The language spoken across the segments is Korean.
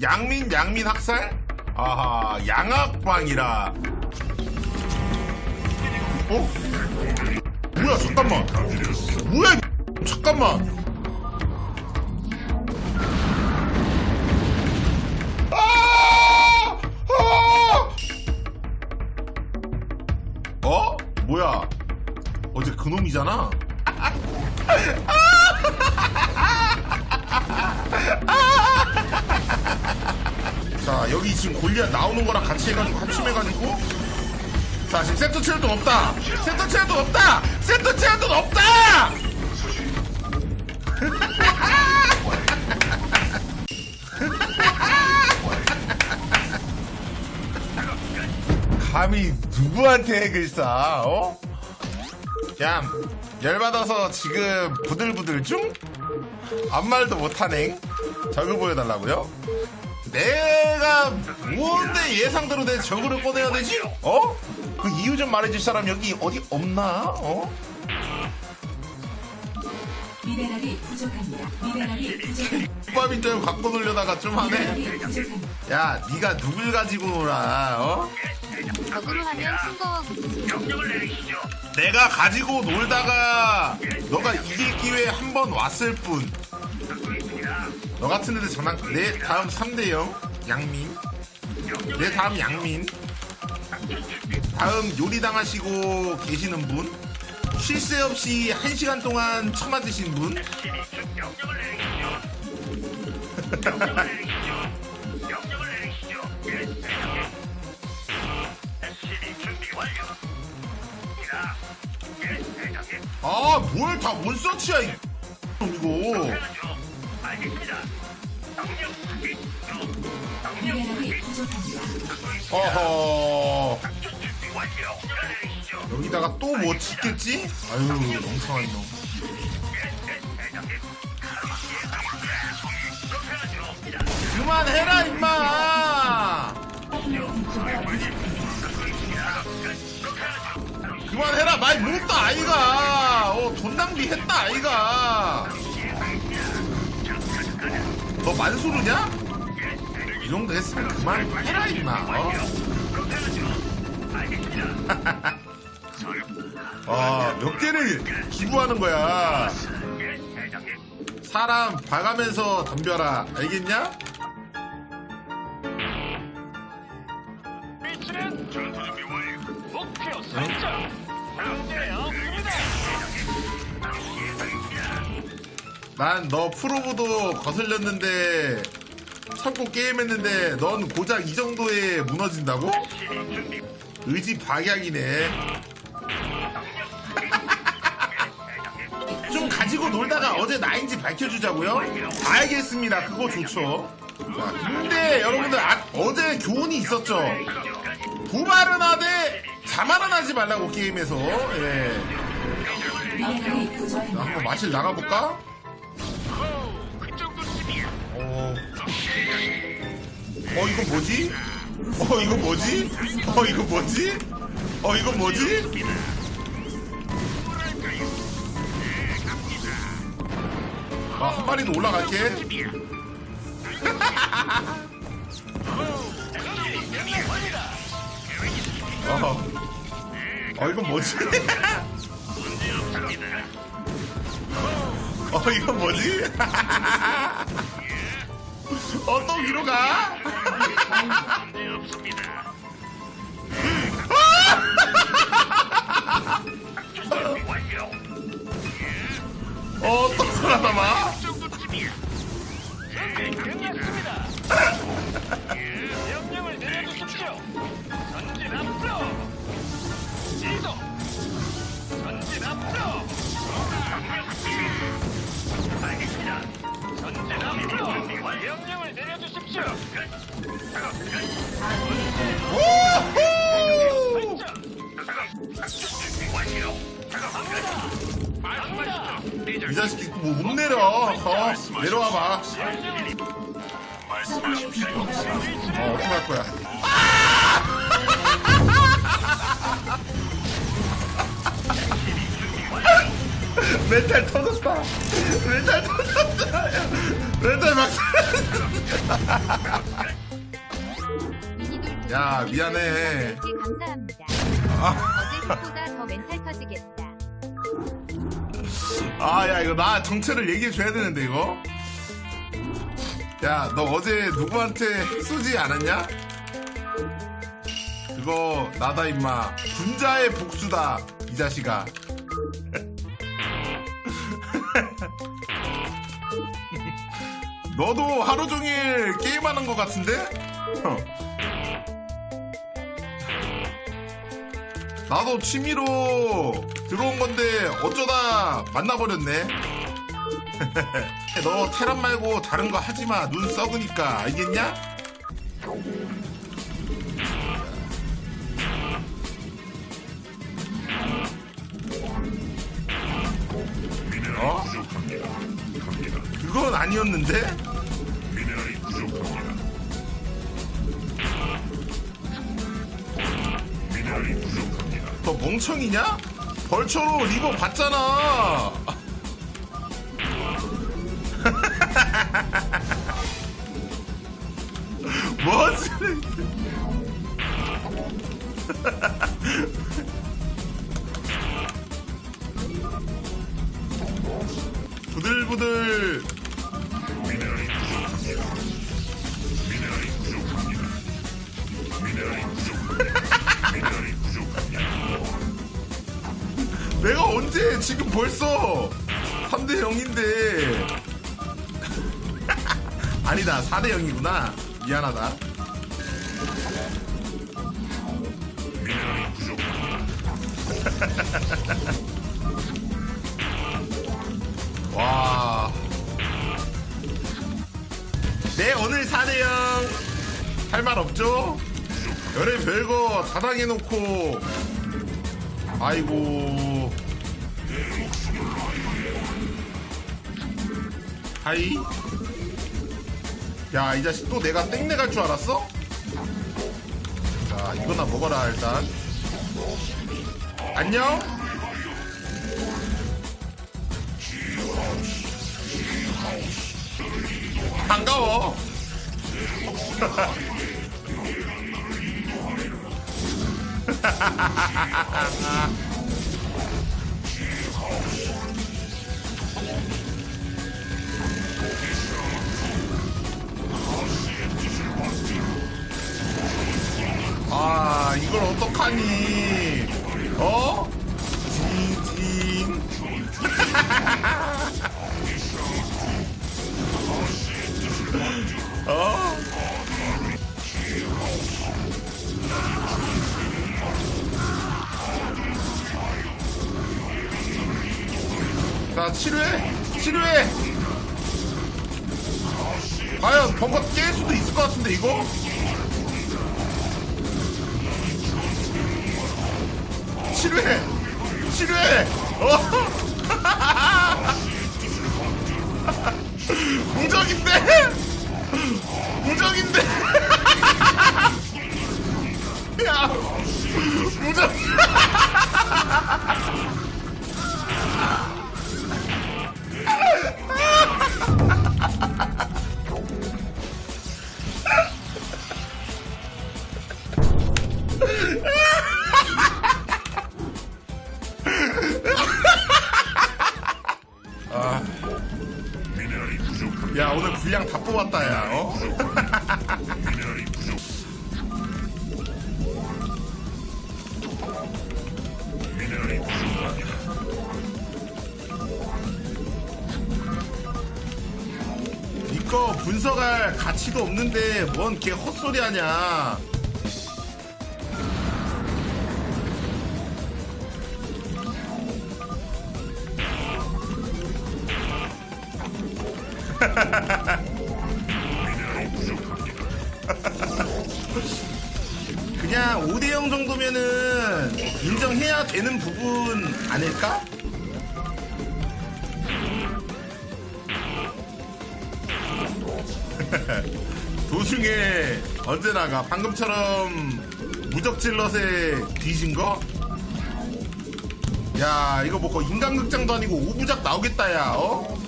양민 양민 학살? 아하 양학방이라 어? 뭐야 잠깐만 뭐야 이 잠깐만 아! 아! 어? 뭐야 어제 그놈이잖아 자 여기 지금 골리앗 나오는 거랑 같이 해가지고 합심해가지고 자 지금 세트 체력도 없다 세트 체력도 없다 세트 체력도 없다 감히 누구한테 쏴 어? 야 열받아서 지금 부들부들 중? 아무 말도 못하네 저거 보여달라고요? 내가 뭔데 예상대로 내 저거를 꺼내야 되지? 어? 그 이유 좀 말해줄 사람 여기 어디 없나? 어? 미네랄이 부족합니다. 미네랄이 부족합니다. 줄 알고 갖고 놀려다가 좀 하네 미네랄이 부족합니다. 야 네가 누굴 가지고 놀아 어? 적으로 하면 싱거워지지. 내가 가지고 놀다가 너가 이길 기회 한 번 왔을 뿐. 너 같은 애들 장난. 내 다음 3대 0 양민. 내 다음 양민. 다음 요리 당하시고 계시는 분. 쉴 새 없이 1시간 동안 처맞으신 분. 아, 뭘다 원서치야, 이 미네랄이 부족합니다. 어허. 여기다가 또 뭐 짓겠지? 아유, 멍청한 놈. 그만해라, 임마! 그만해라, 말 못다, 아이가! 어, 돈 낭비했다, 아이가! 너 만수르냐? 이 정도 했으면 그만 해라, 임마. 어? 아, 몇 개를 기부하는 거야. 사람 봐가면서 덤벼라. 알겠냐? 난 너 프로브도 거슬렸는데 참고 게임했는데 넌 고작 이 정도에 무너진다고? 의지 박약이네. 좀 가지고 놀다가 어제 나인지 밝혀주자고요? 알겠습니다. 그거 좋죠. 자, 근데 여러분들 아- 어제 교훈이 있었죠. 부발은 하되 자만은 하지 말라고 게임에서. 예. 부족합니다. 한번 마실 나가볼까? 어, 이거 뭐지? 어, 이거 뭐지? 어, 이거 뭐지? 어, 이거 뭐지? 아, 한 마리는 올라갈게. 어, 어, 이건 뭐지? 어, 이건 뭐지? 어, 또 위로 가? 문제 없습니다. 준비 완료. 어, 또 살아남아? 그 정도쯤이야. 준비 끝났습니다. 예, 명령을 내려주십시오. 전진 앞으로. 이동. 전진 앞으로. 알겠습니다. 전진 앞으로. 명령을 내려주십시오. 우후! 이 자식이 뭐못 내려. 어, 내려와 봐. 서플라이 디포가 부족합니다. 어, 어떡할 거야. 멘탈 터졌다. 멘탈 터졌다. 멘탈 막. 야 미안해. 감사합니다. 아, 어제보다 더 멘탈 터지겠다. 아, 야 이거 나 정체를 얘기해 줘야 되는데 이거. 야, 너 어제 누구한테 핵 쏘지 않았냐? 그거 나다 임마. 군자의 복수다 이 자식아. 너도 하루 종일 게임하는 것 같은데? 어. 나도 취미로 들어온 건데 어쩌다 만나버렸네. 너 테란 말고 다른 거 하지 마. 눈 썩으니까 알겠냐? 아니었는데? 너 멍청이냐? 벌처로 리버 봤잖아. 뭐지? 부들부들 지금 벌써 3대 0인데 아니다 4대 0이구나 미안하다 와. 네, 오늘 4대0. 할 말 없죠? 열애 별거 다 당해놓고. 아이고. 하이. 야, 이 자식 또 내가 땡내 갈 줄 알았어? 자, 이거나 먹어라, 일단. 안녕? 반가워. 어떡하니? 어? 징징. 어? 자, 치료해! 치료해! 과연 벙커 깰 수도 있을 것 같은데, 이거? 치료해! 치료해! 어? 무적인데? 무적인데? 야! 무적! 어? 이거 분석할 가치도 없는데 뭔개 헛소리 하냐. 5대0 정도면은 인정해야 되는 부분 아닐까? 도중에 언제 나가 방금처럼 무적질럿에 뒤진 거? 야 이거 뭐 인간극장도 아니고 오부작 나오겠다 야 어?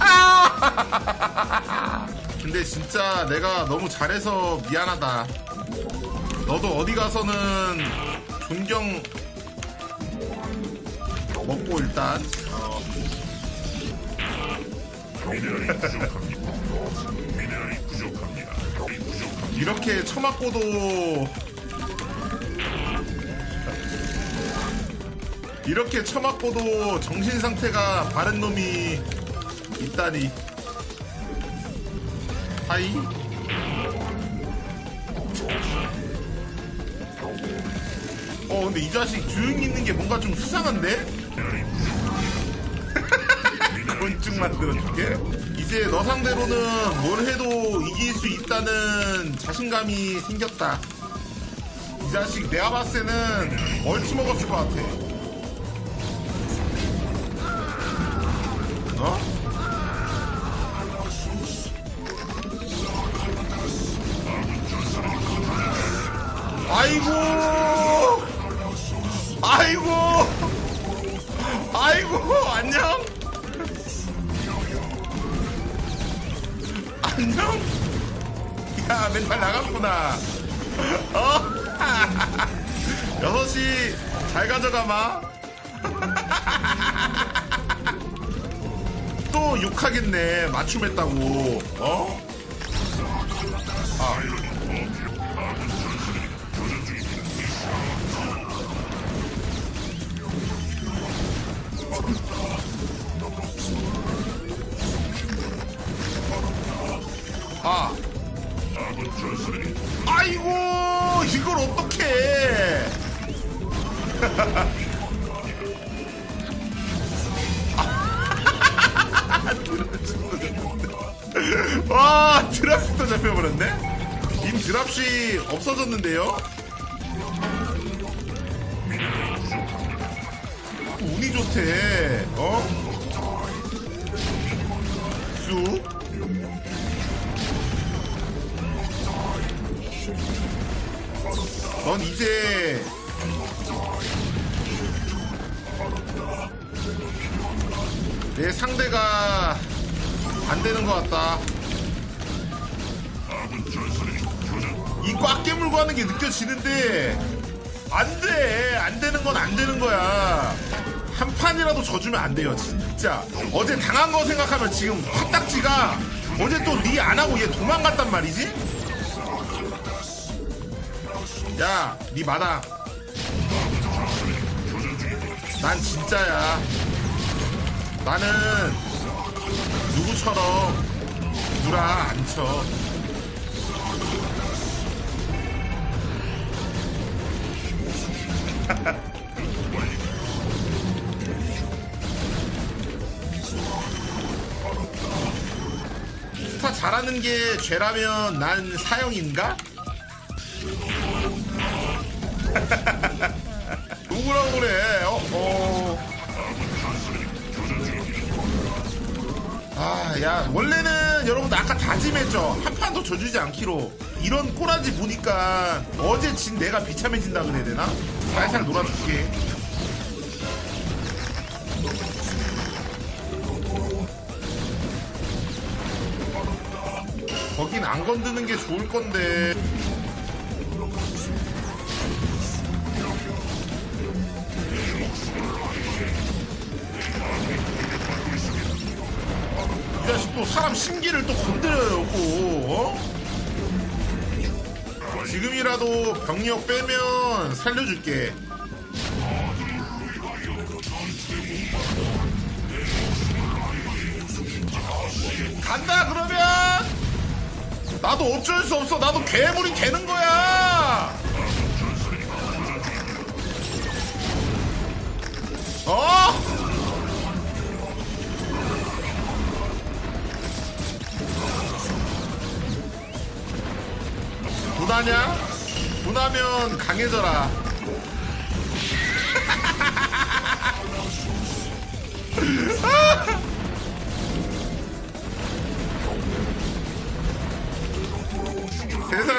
아! 근데 진짜 내가 너무 잘해서 미안하다 너도 어디 가서는 존경 먹고 일단 어. 이렇게 처맞고도 이렇게 처맞고도 정신 상태가 바른 놈이 있다니 하이 어 근데 이 자식 조용히 있는 게 뭔가 좀 수상한데? 곤충 만들어줄게 이제 너 상대로는 뭘 해도 이길 수 있다는 자신감이 생겼다 이 자식 내가 봤을 때는 얼치 먹었을 것 같아 어? 맞춤했다고 어? 쑥넌 이제 내 상대가 안 되는 것 같다. 이 꽉 깨물고 하는 게 느껴지는데 안 돼. 안 되는 건 안 되는 거야. 한 판이라도 져주면 안 돼요, 진짜. 어제 당한 거 생각하면 지금 화딱지가 어제 또 리 안 하고 얘 도망갔단 말이지? 야, 니 마당. 난 진짜야. 나는 누구처럼 누라 안 쳐. 잘하는 게 죄라면 난 사형인가? 누구라고 그래? 어, 어. 아, 야, 원래는 여러분들 아까 다짐했죠. 한 판도 져주지 않기로. 이런 꼬라지 보니까 어제 진 내가 비참해진다 그래야 되나? 살살 놀아줄게. 거긴 안 건드는 게 좋을 건데. 이 자식 또 사람 심기를 또 건드려요, 또, 어? 지금이라도 병력 빼면 살려줄게. 나도 어쩔 수 없어. 나도 괴물이 되는 거야! 어? 분하냐? 분하면 강해져라.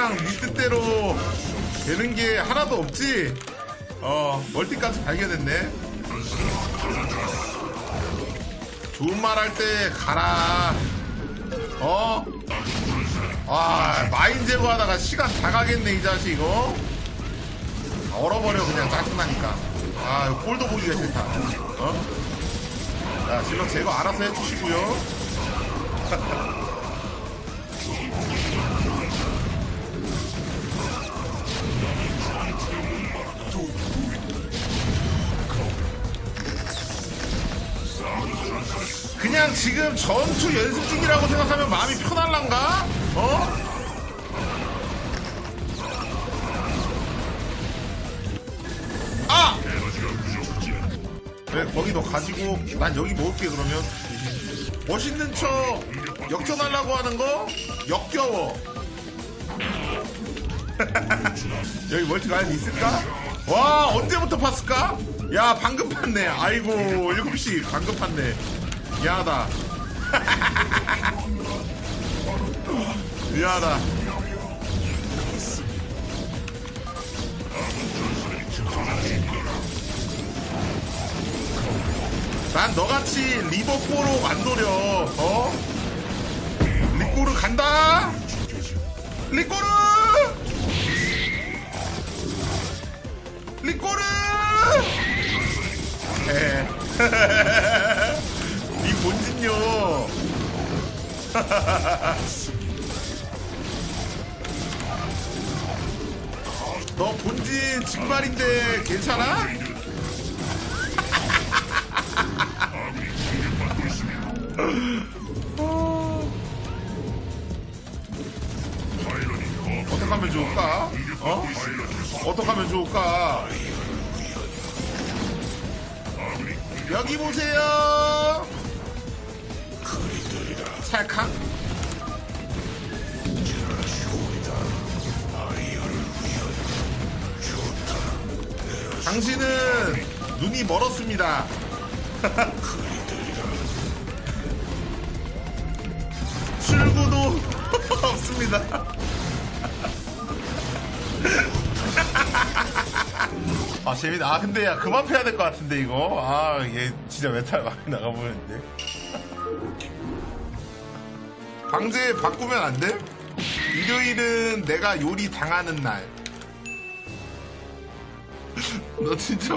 세상 네 뜻대로 되는 게 하나도 없지? 어, 멀티까지 발견했네. 좋은 말 할 때 가라. 어? 아, 마인 제거하다가 시간 다 가겠네, 이 자식, 이거. 아, 얼어버려, 그냥 짜증나니까. 아, 꼴도 보기가 싫다. 어? 자, 질럿 제거 알아서 해주시고요. 그냥 지금 전투 연습 중이라고 생각하면 마음이 편할란가? 어? 아! 왜 거기 너 가지고 난 여기 먹을게 그러면 멋있는 척 역전하려고 하는 거 역겨워 여기 멀티 가연 있을까? 와 언제부터 팠을까? 야 방금 팠네. 아이고 7시 방금 팠네. 미안하다. 미안하다. 난 너같이 리버포로 안 노려 어? 리꼬르 간다! 리꼬르 리꼬르 에. 이 본진요 너 본진 증발인데 괜찮아? 어떻게 하면 좋을까? 어? 어떻게 하면 좋을까? 여기 보세요. 찰칵. 당신은 눈이 멀었습니다. 출구도 없습니다. 아 재밌다. 아 근데 야 그만 패야 될 것 같은데 이거. 아 얘 진짜 메탈 많이 나가 보이는데. 방제 바꾸면 안 돼? 일요일은 내가 요리 당하는 날. 너 진짜.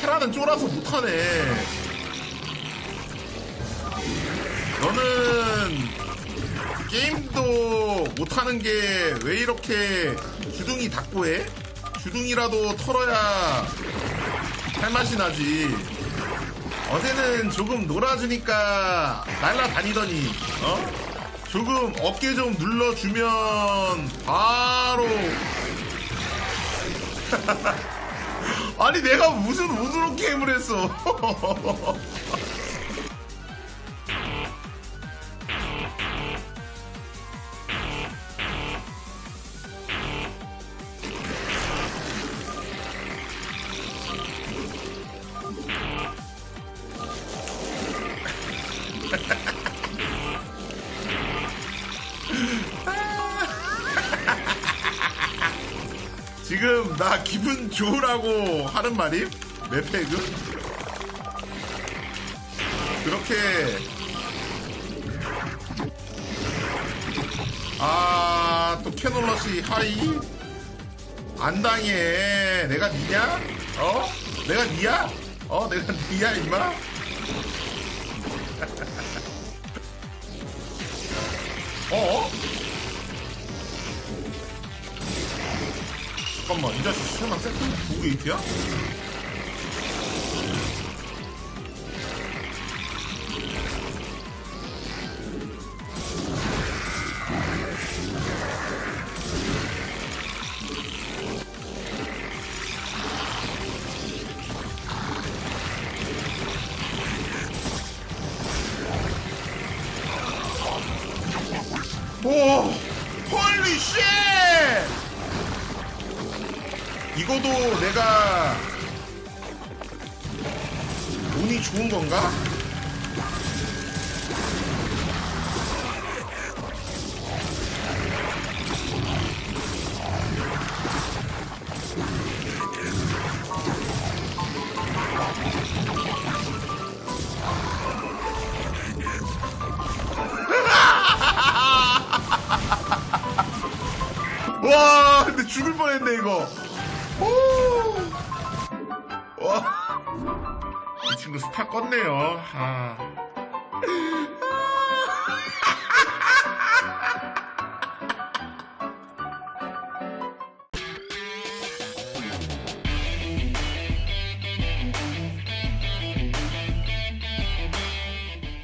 테라는 쫄아서 못하네. 너는 게임도 못하는 게 왜 이렇게 주둥이 닫고 해? 주둥이라도 털어야 할 맛이 나지. 어제는 조금 놀아주니까 날라다니더니, 어? 조금 어깨 좀 눌러주면 바로. 아니, 내가 무슨 우드로 게임을 했어. 지금 나 기분 좋으라고 하는 말임? 맵팩은? 그렇게 아 또 캐놀러시 하이 안 당해 내가 니냐? 어? 내가 니야? 어? 내가 니야 임마? 어? 잠깐만 이 자식 설마 세트 두 게이트야? 뻔했네 이거 오. 와. 이 친구 스타 껐네요 아.